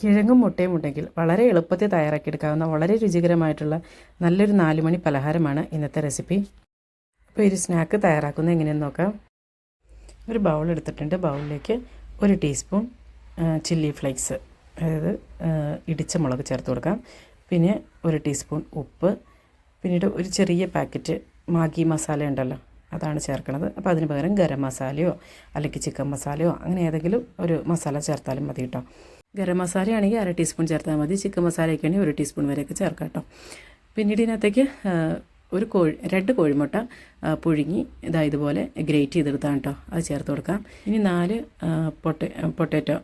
കിഴങ്ങും മുട്ടയും ഉണ്ടെങ്കിൽ വളരെ എളുപ്പത്തിൽ തയ്യാറാക്കിയെടുക്കാവുന്ന വളരെ രുചികരമായിട്ടുള്ള നല്ലൊരു നാലുമണി പലഹാരമാണ് ഇന്നത്തെ റെസിപ്പി. അപ്പോൾ ഒരു സ്നാക്ക് തയ്യാറാക്കുന്നത് എങ്ങനെയെന്ന് നോക്കാം. ഒരു ബൗൾ എടുത്തിട്ടുണ്ട്. ബൗളിലേക്ക് ഒരു ടീസ്പൂൺ ചില്ലി ഫ്ലേക്സ് അതായത് ഇടിച്ച മുളക് ചേർത്ത് കൊടുക്കാം. പിന്നെ ഒരു ടീസ്പൂൺ ഉപ്പ്. പിന്നീട് ഒരു ചെറിയ പാക്കറ്റ് മാഗി മസാല ഉണ്ടല്ലോ അതാണ് ചേർക്കുന്നത് അപ്പോൾ അതിന് പകരം ഗരം മസാലയോ അല്ലെങ്കിൽ ചിക്കൻ മസാലയോ അങ്ങനെ ഏതെങ്കിലും ഒരു മസാല ചേർത്താലും മതി കേട്ടോ. ഗരം മസാലയാണെങ്കിൽ അര ടീസ്പൂൺ ചേർത്താൽ മതി. ചിക്കൻ മസാലയൊക്കെ ആണെങ്കിൽ ഒരു ടീസ്പൂൺ വരെയൊക്കെ ചേർക്കാം കേട്ടോ. പിന്നീട് ഇതിനകത്തേക്ക് ഒരു കോഴി രണ്ട് കോഴിമുട്ട പുഴുങ്ങി ഇതാ ഇതുപോലെ ഗ്രേറ്റ് ചെയ്തെടുത്താണ് കേട്ടോ. അത് ചേർത്ത് കൊടുക്കാം. ഇനി നാല് പൊട്ട പൊട്ടാറ്റോ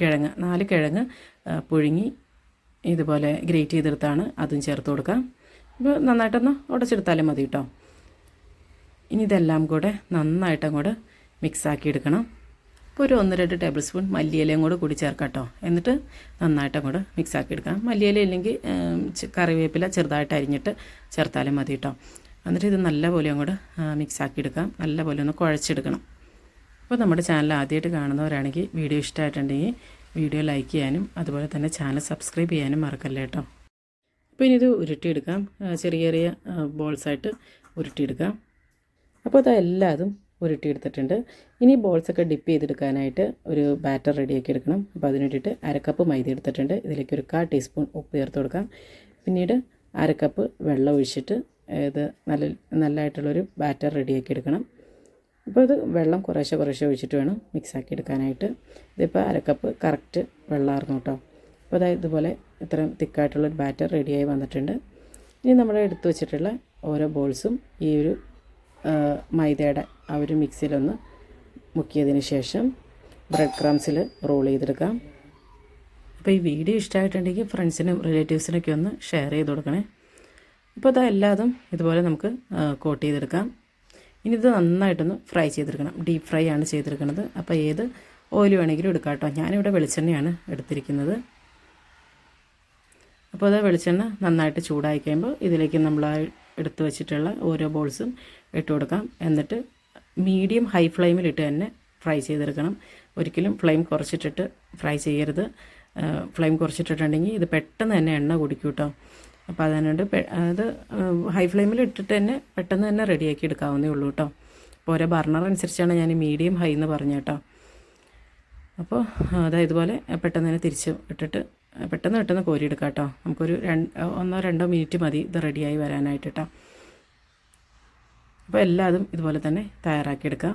കിഴങ്ങ് നാല് കിഴങ്ങ് പുഴുങ്ങി ഇതുപോലെ ഗ്രേറ്റ് ചെയ്തെടുത്താണ് അതും ചേർത്ത് കൊടുക്കാം. ഇപ്പോൾ നന്നായിട്ടൊന്ന് ഉടച്ചെടുത്താലും മതി കേട്ടോ. ഇനി ഇതെല്ലാം കൂടെ നന്നായിട്ട് അങ്ങോട്ട് മിക്സാക്കി എടുക്കണം. അപ്പോൾ ഒരു ഒന്ന് രണ്ട് ടേബിൾ സ്പൂൺ മല്ലിയിലയും കൂടെ കൂടി ചേർക്കാം കേട്ടോ എന്നിട്ട് നന്നായിട്ട് അങ്ങോട്ട് മിക്സാക്കി എടുക്കാം. മല്ലിയില ഇല്ലെങ്കിൽ കറിവേപ്പില ചെറുതായിട്ട് അരിഞ്ഞിട്ട് ചേർത്താലും മതി കേട്ടോ എന്നിട്ട് ഇത് നല്ലപോലെ അങ്ങോട്ട് മിക്സാക്കി എടുക്കാം. നല്ലപോലെ ഒന്ന് കുഴച്ചെടുക്കണം. അപ്പോൾ നമ്മുടെ ചാനൽ ആദ്യമായിട്ട് കാണുന്നവരാണെങ്കിൽ വീഡിയോ ഇഷ്ടമായിട്ടുണ്ടെങ്കിൽ വീഡിയോ ലൈക്ക് ചെയ്യാനും അതുപോലെ തന്നെ ചാനൽ സബ്സ്ക്രൈബ് ചെയ്യാനും മറക്കല്ലേ കേട്ടോ അപ്പോൾ ഇനി ഇത് ഉരുട്ടിയെടുക്കാം. ചെറിയ ചെറിയ ബോൾസായിട്ട് ഉരുട്ടിയെടുക്കാം. അപ്പോൾ അത് എല്ലാതും ഉരുട്ടിയെടുത്തിട്ടുണ്ട്. ഇനി ബോൾസൊക്കെ ഡിപ്പ് ചെയ്തെടുക്കാനായിട്ട് ഒരു ബാറ്റർ റെഡിയാക്കി എടുക്കണം. അപ്പോൾ അതിന് വേണ്ടിയിട്ട് അരക്കപ്പ് മൈദ എടുത്തിട്ടുണ്ട്. ഇതിലേക്ക് ഒരു കാ ടീസ്പൂൺ ഉപ്പ് ചേർത്ത് കൊടുക്കാം. പിന്നീട് അരക്കപ്പ് വെള്ളം ഒഴിച്ചിട്ട് ഇത് നല്ല നല്ലതായിട്ടുള്ളൊരു ബാറ്റർ റെഡിയാക്കി എടുക്കണം. അപ്പോൾ ഇത് വെള്ളം കുറേശ്ശെ കുറേശ്ശെ ഒഴിച്ചിട്ട് വേണം മിക്സ് ആക്കി എടുക്കാനായിട്ട്. ഇതിപ്പോൾ അരക്കപ്പ് കറക്റ്റ് ആർന്നു കേട്ടോ. അപ്പോൾ അതായത് ഇതുപോലെ ഇത്രയും തിക്കായിട്ടുള്ളൊരു ബാറ്റർ റെഡിയായി വന്നിട്ടുണ്ട്. ഇനി നമ്മൾ എടുത്തു വെച്ചിട്ടുള്ള ഓരോ ബോൾസും ഈ ഒരു മൈദയുടെ ആ ഒരു മിക്സിയിലൊന്ന് മുക്കിയതിന് ശേഷം ബ്രെഡ് ക്രംസിൽ റോൾ ചെയ്തെടുക്കാം. അപ്പോൾ ഈ വീഡിയോ ഇഷ്ടമായിട്ടുണ്ടെങ്കിൽ ഫ്രണ്ട്സിനും റിലേറ്റീവ്സിനൊക്കെ ഒന്ന് ഷെയർ ചെയ്ത് കൊടുക്കണേ. അപ്പോൾ അതാ എല്ലാതും ഇതുപോലെ നമുക്ക് കോട്ട് ചെയ്തെടുക്കാം. ഇനി ഇത് നന്നായിട്ടൊന്ന് ഫ്രൈ ചെയ്തെടുക്കണം. ഡീപ്പ് ഫ്രൈ ആണ് ചെയ്തെടുക്കുന്നത്. അപ്പോൾ ഏത് ഓയിൽ വേണമെങ്കിലും എടുക്കാം കേട്ടോ. ഞാനിവിടെ വെളിച്ചെണ്ണയാണ് എടുത്തിരിക്കുന്നത്. അപ്പോൾ അത് വെളിച്ചെണ്ണ നന്നായിട്ട് ചൂടായി കഴിയുമ്പോൾ ഇതിലേക്ക് നമ്മൾ ആ എടുത്ത് വെച്ചിട്ടുള്ള ഓരോ ബോൾസും ഇട്ട് കൊടുക്കാം. എന്നിട്ട് മീഡിയം ഹൈ ഫ്ലെയിമിലിട്ട് തന്നെ ഫ്രൈ ചെയ്തെടുക്കണം. ഒരിക്കലും ഫ്ലെയിം കുറച്ചിട്ടിട്ട് ഫ്രൈ ചെയ്യരുത്. ഫ്ലെയിം കുറച്ചിട്ടിട്ടുണ്ടെങ്കിൽ ഇത് പെട്ടെന്ന് തന്നെ എണ്ണ കുടിക്കും കേട്ടോ. അപ്പോൾ അതിനുണ്ട് അത് ഹൈ ഫ്ലെയിമിൽ ഇട്ടിട്ട് തന്നെ പെട്ടെന്ന് തന്നെ റെഡിയാക്കി എടുക്കാവുന്നേ ഉള്ളൂ കേട്ടോ. അപ്പോൾ ഓരോ ബർണർ അനുസരിച്ചാണ് ഞാൻ മീഡിയം ഹൈ എന്ന് പറഞ്ഞു കേട്ടോ. അപ്പോൾ അതായത് ഇതുപോലെ പെട്ടെന്ന് തന്നെ തിരിച്ച് ഇട്ടിട്ട് പെട്ടെന്ന് പെട്ടെന്ന് കോരിയെടുക്കാം കേട്ടോ. നമുക്കൊരു രണ്ട് ഒന്നോ രണ്ടോ മിനിറ്റ് മതി ഇത് റെഡിയായി വരാനായിട്ട് കേട്ടോ. അപ്പോൾ എല്ലാതും ഇതുപോലെ തന്നെ തയ്യാറാക്കിയെടുക്കാം.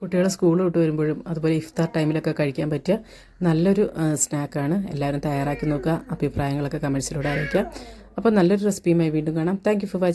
കുട്ടികളെ സ്കൂൾ വിട്ട് വരുമ്പോഴും അതുപോലെ ഇഫ്താർ ടൈമിലൊക്കെ കഴിക്കാൻ പറ്റിയ നല്ലൊരു സ്നാക്കാണ്. എല്ലാവരും തയ്യാറാക്കി നോക്കുക അഭിപ്രായങ്ങളൊക്കെ കമൻസിലൂടെ അറിയിക്കുക. അപ്പോൾ നല്ലൊരു റെസിപ്പിയുമായി വീണ്ടും കാണാം. Thank for watching